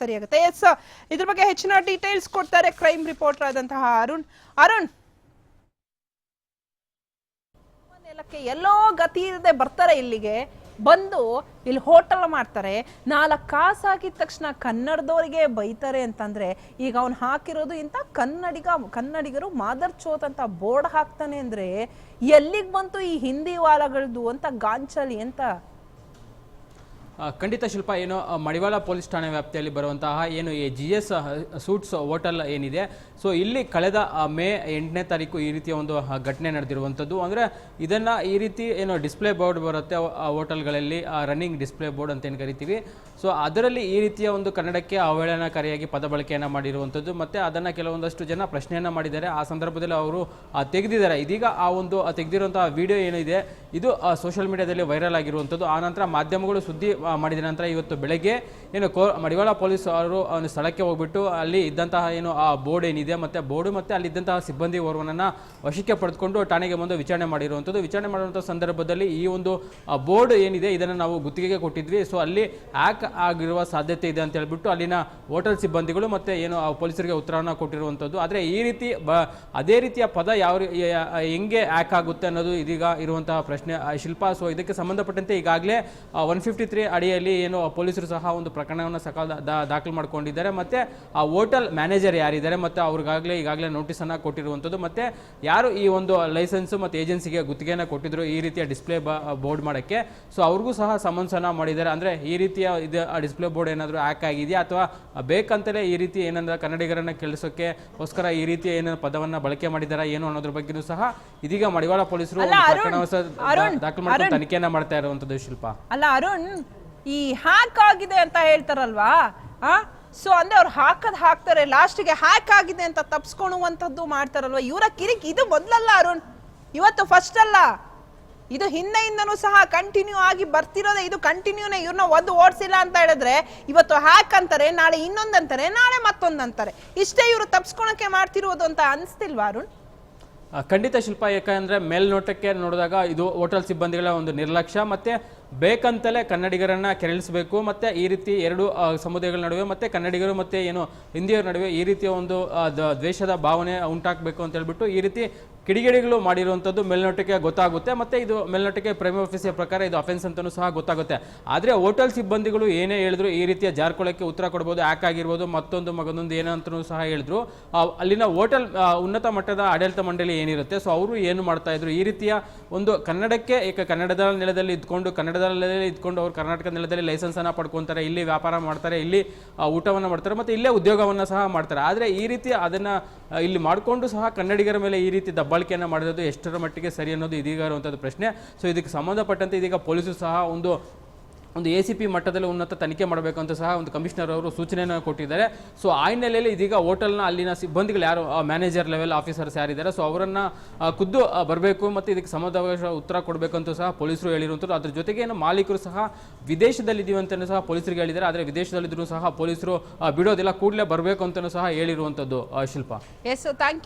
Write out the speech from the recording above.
ಸರಿಯಾಗುತ್ತೆ. S ಇದ್ರ ಬಗ್ಗೆ ಹೆಚ್ಚಿನ ಡೀಟೇಲ್ಸ್ ಕೊಡ್ತಾರೆ ಕ್ರೈಮ್ ರಿಪೋರ್ಟರ್ ಆದಂತಹ ಅರುಣ್. ಅರುಣ್! ನೆಲಕ್ಕೆ ಎಲ್ಲೋ ಗತಿ ಇರದೆ ಬರ್ತಾರೆ ಇಲ್ಲಿಗೆ. ಬಂದು ಇಲ್ಲಿ ಹೋಟೆಲ್ ಮಾಡ್ತಾರೆ. ನಾಲ್ಕು ಕಾಸು ತಕ್ಷಣ ಕನ್ನಡದವರಿಗೆ ಬೈತಾರೆ ಅಂತಂದ್ರೆ ಈಗ ಅವ್ನು ಹಾಕಿರೋದು ಇಂಥ ಕನ್ನಡಿಗ, ಕನ್ನಡಿಗರು ಮಾದರ್ ಚೋತ್ ಅಂತ ಬೋರ್ಡ್ ಹಾಕ್ತಾನೆ ಅಂದ್ರೆ ಎಲ್ಲಿಗೆ ಬಂತು ಈ ಹಿಂದಿ ವಾಲಗಳದ್ದು ಅಂತ ಗಾಂಚಲಿ ಅಂತ ಖಂಡಿತ ಶಿಲ್ಪ, ಏನು ಮಡಿವಾಳ ಪೊಲೀಸ್ ಠಾಣೆ ವ್ಯಾಪ್ತಿಯಲ್ಲಿ ಬರುವಂತಹ ಏನು ಈ ಜಿ ಎಸ್ ಸೂಟ್ಸ್ ಹೋಟೆಲ್ ಏನಿದೆ, ಸೊ ಇಲ್ಲಿ ಕಳೆದ ಮೇ ಎಂಟನೇ ತಾರೀಕು ಈ ರೀತಿಯ ಒಂದು ಘಟನೆ ನಡೆದಿರುವಂಥದ್ದು. ಅಂದರೆ ಇದನ್ನು ಈ ರೀತಿ ಏನು ಡಿಸ್ಪ್ಲೇ ಬೋರ್ಡ್ ಬರುತ್ತೆ ಹೋಟೆಲ್ಗಳಲ್ಲಿ ರನ್ನಿಂಗ್ ಡಿಸ್ಪ್ಲೇ ಬೋರ್ಡ್ ಅಂತ ಏನು ಕರಿತೀವಿ. ಸೊ ಅದರಲ್ಲಿ ಈ ರೀತಿಯ ಒಂದು ಕನ್ನಡಕ್ಕೆ ಅವಹೇಳನಕಾರಿಯಾಗಿ ಪದ ಬಳಕೆಯನ್ನು ಮಾಡಿರುವಂಥದ್ದು, ಮತ್ತು ಅದನ್ನು ಕೆಲವೊಂದಷ್ಟು ಜನ ಪ್ರಶ್ನೆಯನ್ನು ಮಾಡಿದ್ದಾರೆ. ಆ ಸಂದರ್ಭದಲ್ಲಿ ಅವರು ತೆಗೆದಿದ್ದಾರೆ. ಇದೀಗ ಆ ಒಂದು ತೆಗೆದಿರುವಂತಹ ವಿಡಿಯೋ ಏನಿದೆ, ಇದು ಸೋಷಿಯಲ್ ಮೀಡಿಯಾದಲ್ಲಿ ವೈರಲ್ ಆಗಿರುವಂಥದ್ದು. ಆ ನಂತರ ಮಾಧ್ಯಮಗಳು ಸುದ್ದಿ ಮಾಡಿದ ನಂತರ ಇವತ್ತು ಬೆಳಗ್ಗೆ ಏನು ಕೋ, ಮಡಿವಾಳ ಪೊಲೀಸ್ ಅವರು ಸ್ಥಳಕ್ಕೆ ಹೋಗ್ಬಿಟ್ಟು ಅಲ್ಲಿ ಇದ್ದಂತಹ ಏನು ಆ ಬೋರ್ಡ್ ಏನಿದೆ ಮತ್ತು ಬೋರ್ಡು ಮತ್ತು ಅಲ್ಲಿ ಇದ್ದಂತಹ ಸಿಬ್ಬಂದಿ ಓರ್ವನನ್ನು ವಶಕ್ಕೆ ಪಡೆದುಕೊಂಡು ಠಾಣೆಗೆ ಬಂದು ವಿಚಾರಣೆ ಮಾಡಿರುವಂಥದ್ದು. ವಿಚಾರಣೆ ಮಾಡುವಂಥ ಸಂದರ್ಭದಲ್ಲಿ ಈ ಒಂದು ಬೋರ್ಡ್ ಏನಿದೆ ಇದನ್ನು ನಾವು ಗುತ್ತಿಗೆಗೆ ಕೊಟ್ಟಿದ್ವಿ. ಸೊ ಅಲ್ಲಿ ಹ್ಯಾಕ್ ಆಗಿರುವ ಸಾಧ್ಯತೆ ಇದೆ ಅಂತ ಹೇಳ್ಬಿಟ್ಟು ಅಲ್ಲಿನ ಹೋಟೆಲ್ ಸಿಬ್ಬಂದಿಗಳು ಮತ್ತು ಏನು ಆ ಪೊಲೀಸರಿಗೆ ಉತ್ತರವನ್ನು ಕೊಟ್ಟಿರುವಂಥದ್ದು. ಆದರೆ ಈ ರೀತಿ ಬ, ಅದೇ ರೀತಿಯ ಪದ ಯಾವ ಹೆಂಗೆ ಹ್ಯಾಕ್ ಆಗುತ್ತೆ ಅನ್ನೋದು ಇದೀಗ ಇರುವಂತಹ ಪ್ರಶ್ನೆ ಶಿಲ್ಪ. ಸೊ ಇದಕ್ಕೆ ಸಂಬಂಧಪಟ್ಟಂತೆ ಈಗಾಗಲೇ ಒನ್ ಫಿಫ್ಟಿ ತ್ರೀ ಅಡಿಯಲ್ಲಿ ಏನು ಪೊಲೀಸರು ಸಹ ಒಂದು ಪ್ರಕರಣವನ್ನು ಸಕಾಲ ದಾಖಲು ಮಾಡ್ಕೊಂಡಿದ್ದಾರೆ. ಮತ್ತು ಆ ಹೋಟೆಲ್ ಮ್ಯಾನೇಜರ್ ಯಾರಿದ್ದಾರೆ? ಮತ್ತು ಅವ್ರಿಗಾಗಲೇ ಈಗಾಗಲೇ ನೋಟಿಸನ್ನು ಕೊಟ್ಟಿರುವಂಥದ್ದು. ಮತ್ತು ಯಾರು ಈ ಒಂದು ಲೈಸೆನ್ಸು ಮತ್ತು ಏಜೆನ್ಸಿಗೆ ಗುತ್ತಿಗೆನ ಕೊಟ್ಟಿದ್ರು ಈ ರೀತಿಯ ಡಿಸ್ಪ್ಲೇ ಬೋರ್ಡ್ ಮಾಡೋಕ್ಕೆ? ಸೊ ಅವ್ರಿಗೂ ಸಹ ಸಮನ್ಸನ್ನು ಮಾಡಿದ್ದಾರೆ. ಅಂದರೆ ಈ ರೀತಿಯ ಇದು ಡಿಸ್ಪ್ಲೇ ಬೋರ್ಡ್ ಏನಾದರೂ ಹ್ಯಾಕ್ ಆಗಿದೆಯಾ? ಅಥವಾ ಬೇಕಂತಲೇ ಈ ರೀತಿ ಏನಂದ್ರೆ ಕನ್ನಡಿಗರನ್ನು ಕೇಳಿಸೋಕ್ಕೋಸ್ಕರ ಈ ರೀತಿಯ ಏನೋ ಪದವನ್ನು ಬಳಕೆ ಮಾಡಿದ್ದಾರೆ ಏನು ಅನ್ನೋದ್ರ ಬಗ್ಗೆನೂ ಸಹ ಇದೀಗ ಮಡಿವಾಳ ಪೊಲೀಸರು ಪ್ರಕರಣ ದಾಖಲು ಮಾಡಿಕೊಂಡು. ತನಿಖೆಯನ್ನ ಮಾಡ್ತಾ ಇರುವಂತದ್ದು ಶಿಲ್ಪ. ಅಲ್ಲ ಅರುಣ್ ಈ ಹ್ಯಾಕ್ ಆಗಿದೆ ಅಂತ ಹೇಳ್ತಾರಲ್ವಾ? ಆ? ಸೊ ಅಂದ್ರೆ ಅವ್ರು ಹಾಕದ್ ಹಾಕ್ತಾರೆ, ಲಾಸ್ಟಿಗೆ ಹ್ಯಾಕ್ ಆಗಿದೆ ಅಂತ ತಪ್ಸ್ಕೊಳ್ಳುವಂಥದ್ದು ಮಾಡ್ತಾರಲ್ವಾ? ಇವರ ಕಿರಿಕ್ ಇದು ಮೊದಲಲ್ಲ ಅರುಣ್. ಇವತ್ತು ಫಸ್ಟ್ ಅಲ್ಲ. ಇದು ಹಿಂದೆಯಿಂದನೂ ಸಹ ಕಂಟಿನ್ಯೂ ಆಗಿ ಬರ್ತಿರೋದೇ, ಇದು ಕಂಟಿನ್ಯೂನೇ ಇವ್ರನ್ನ ಒಂದು ಓಡಿಸಿಲ್ಲ ಅಂತ ಹೇಳಿದ್ರೆ, ಇವತ್ತು ಹ್ಯಾಕ್ ಅಂತಾರೆ, ನಾಳೆ ಇನ್ನೊಂದಂತಾರೆ ನಾಳೆ ಮತ್ತೊಂದಂತಾರೆ ಇಷ್ಟೇ ಇವರು ತಪ್ಸ್ಕೊಳಕ್ಕೆ ಮಾಡ್ತಿರೋದು ಅಂತ ಅನಿಸ್ತಿಲ್ವಾ ಅರುಣ್? ಖಂಡಿತ ಶಿಲ್ಪ, ಯಾಕಂದ್ರೆ ಮೇಲ್ನೋಟಕ್ಕೆ ನೋಡಿದಾಗ ಇದು ಹೋಟೆಲ್ ಸಿಬ್ಬಂದಿಗಳ ಒಂದು ನಿರ್ಲಕ್ಷ್ಯ, ಮತ್ತೆ ಬೇಕಂತಲೇ ಕನ್ನಡಿಗರನ್ನ ಕೆರಳಿಸಬೇಕು, ಮತ್ತೆ ಈ ರೀತಿ ಎರಡು ಸಮುದಾಯಗಳ ನಡುವೆ, ಮತ್ತೆ ಕನ್ನಡಿಗರು ಮತ್ತೆ ಏನು ಹಿಂದಿಯರ ನಡುವೆ ಈ ರೀತಿಯ ಒಂದು ದ್ವೇಷದ ಭಾವನೆ ಉಂಟಾಗಬೇಕು ಅಂತ ಹೇಳ್ಬಿಟ್ಟು ಈ ರೀತಿ ಕಿಡಿಗೇಡಿಗಳು ಮಾಡಿರುವಂಥದ್ದು ಮೇಲ್ನೋಟಕ್ಕೆ ಗೊತ್ತಾಗುತ್ತೆ, ಮತ್ತೆ ಇದು ಮೇಲ್ನೋಟಕ್ಕೆ ಪ್ರೈಮ್ ಆಫೀಸಿಯ ಪ್ರಕಾರ ಇದು ಅಫೆನ್ಸ್ ಅಂತಲೂ ಸಹ ಗೊತ್ತಾಗುತ್ತೆ. ಆದರೆ ಹೋಟೆಲ್ ಸಿಬ್ಬಂದಿಗಳು ಏನೇ ಹೇಳಿದ್ರು ಈ ರೀತಿಯ ಜಾರ್ಕೊಳಕ್ಕೆ ಉತ್ತರ ಕೊಡ್ಬೋದು ಯಾಕ್ ಆಗಿರ್ಬೋದು, ಮತ್ತೊಂದು ಮಗದೊಂದು ಏನಂತಲೂ ಸಹ ಹೇಳಿದ್ರು. ಅಲ್ಲಿನ ಹೋಟೆಲ್ ಉನ್ನತ ಮಟ್ಟದ ಆಡಳಿತ ಮಂಡಳಿ ಏನಿರುತ್ತೆ, ಸೊ ಅವರು ಏನು ಮಾಡ್ತಾ ಇದ್ರು? ಈ ರೀತಿಯ ಒಂದು ಕನ್ನಡಕ್ಕೆ, ಏಕ ಕನ್ನಡದ ನೆಲದಲ್ಲಿ ಇದ್ಕೊಂಡು ಕನ್ನಡದ ನೆಲದಲ್ಲಿ ಇದ್ಕೊಂಡು ಅವರು ಕರ್ನಾಟಕ ನೆಲದಲ್ಲಿ ಲೈಸೆನ್ಸ್ ಅನ್ನ ಪಡ್ಕೊಂತಾರೆ, ಇಲ್ಲಿ ವ್ಯಾಪಾರ ಮಾಡ್ತಾರೆ, ಇಲ್ಲಿ ಊಟವನ್ನು ಊಟವನ್ನ ಮಾಡ್ತಾರೆ ಮತ್ತೆ ಇಲ್ಲೇ ಉದ್ಯೋಗವನ್ನ ಸಹ ಮಾಡ್ತಾರೆ. ಆದರೆ ಈ ರೀತಿ ಅದನ್ನ ಇಲ್ಲಿ ಮಾಡಿಕೊಂಡು ಸಹ ಕನ್ನಡಿಗರ ಮೇಲೆ ಈ ರೀತಿ ದಬ್ಬಾಳಿಕೆಯನ್ನು ಮಾಡಿರೋದು ಎಷ್ಟರ ಮಟ್ಟಿಗೆ ಸರಿ ಅನ್ನೋದು ಇದೀಗ ಇರುವಂಥದ್ದು ಪ್ರಶ್ನೆ. ಸೊ ಇದಕ್ಕೆ ಸಂಬಂಧಪಟ್ಟಂತೆ ಇದೀಗ ಪೊಲೀಸರು ಸಹ ಒಂದು ಒಂದು ಎ ಸಿ ಪಿ ಮಟ್ಟದಲ್ಲಿ ಉನ್ನತ ತನಿಖೆ ಮಾಡಬೇಕು ಅಂತ ಸಹ ಒಂದು ಕಮಿಷನರ್ ಅವರು ಸೂಚನೆಯನ್ನು ಕೊಟ್ಟಿದ್ದಾರೆ. ಸೊ ಆ ಹಿನ್ನೆಲೆಯಲ್ಲಿ ಇದೀಗ ಹೋಟೆಲ್ನ ಅಲ್ಲಿನ ಸಿಬ್ಬಂದಿಗಳು ಯಾರು ಮ್ಯಾನೇಜರ್ ಲೆವೆಲ್ ಆಫೀಸರ್ಸ್ ಯಾರಿದ್ದಾರೆ ಸೊ ಅವರನ್ನು ಖುದ್ದು ಬರಬೇಕು ಮತ್ತು ಇದಕ್ಕೆ ಸಮದಾವಕಾಶ ಉತ್ತರ ಕೊಡಬೇಕು ಅಂತ ಸಹ ಪೊಲೀಸರು ಹೇಳಿರುವಂಥದ್ದು. ಅದ್ರ ಜೊತೆಗೆ ಏನು ಮಾಲೀಕರು ಸಹ ವಿದೇಶದಲ್ಲಿದ್ದೀವಿ ಅಂತಲೂ ಸಹ ಪೊಲೀಸರಿಗೆ ಹೇಳಿದ್ದಾರೆ. ಆದರೆ ವಿದೇಶದಲ್ಲಿದ್ದರೂ ಸಹ ಪೊಲೀಸರು ಬಿಡೋದಿಲ್ಲ, ಕೂಡಲೇ ಬರಬೇಕು ಅಂತಲೂ ಸಹ ಹೇಳಿರುವಂಥದ್ದು ಶಿಲ್ಪ. S thank